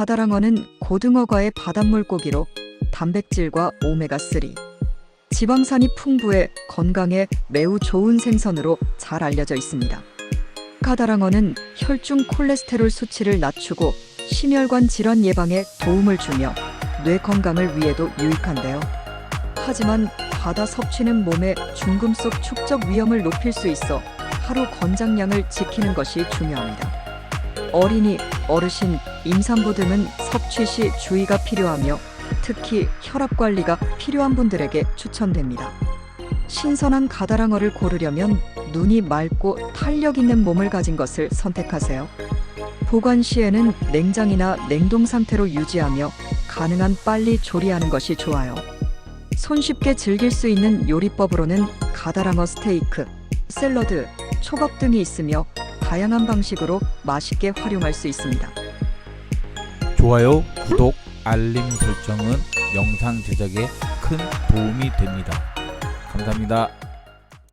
가다랑어는 고등어과의 바닷물 고기로 단백질과 오메가3, 지방산이 풍부해 건강에 매우 좋은 생선으로 잘 알려져 있습니다. 가다랑어는 혈중 콜레스테롤 수치를 낮추고 심혈관 질환 예방에 도움을 주며 뇌 건강을 위해도 유익한데요. 하지만 과다 섭취는 몸의 중금속 축적 위험을 높일 수 있어 하루 권장량을 지키는 것이 중요합니다. 어린이, 어르신, 임산부 등은 섭취 시 주의가 필요하며 특히 혈압 관리가 필요한 분들에게 추천됩니다. 신선한 가다랑어를 고르려면 눈이 맑고 탄력 있는 몸을 가진 것을 선택하세요. 보관 시에는 냉장이나 냉동 상태로 유지하며 가능한 빨리 조리하는 것이 좋아요. 손쉽게 즐길 수 있는 요리법으로는 가다랑어 스테이크, 샐러드, 초밥 등이 있으며 다양한 방식으로 맛있게 활용할 수 있습니다. 좋아요, 구독, 알림 설정은 영상 제작에 큰 도움이 됩니다. 감사합니다.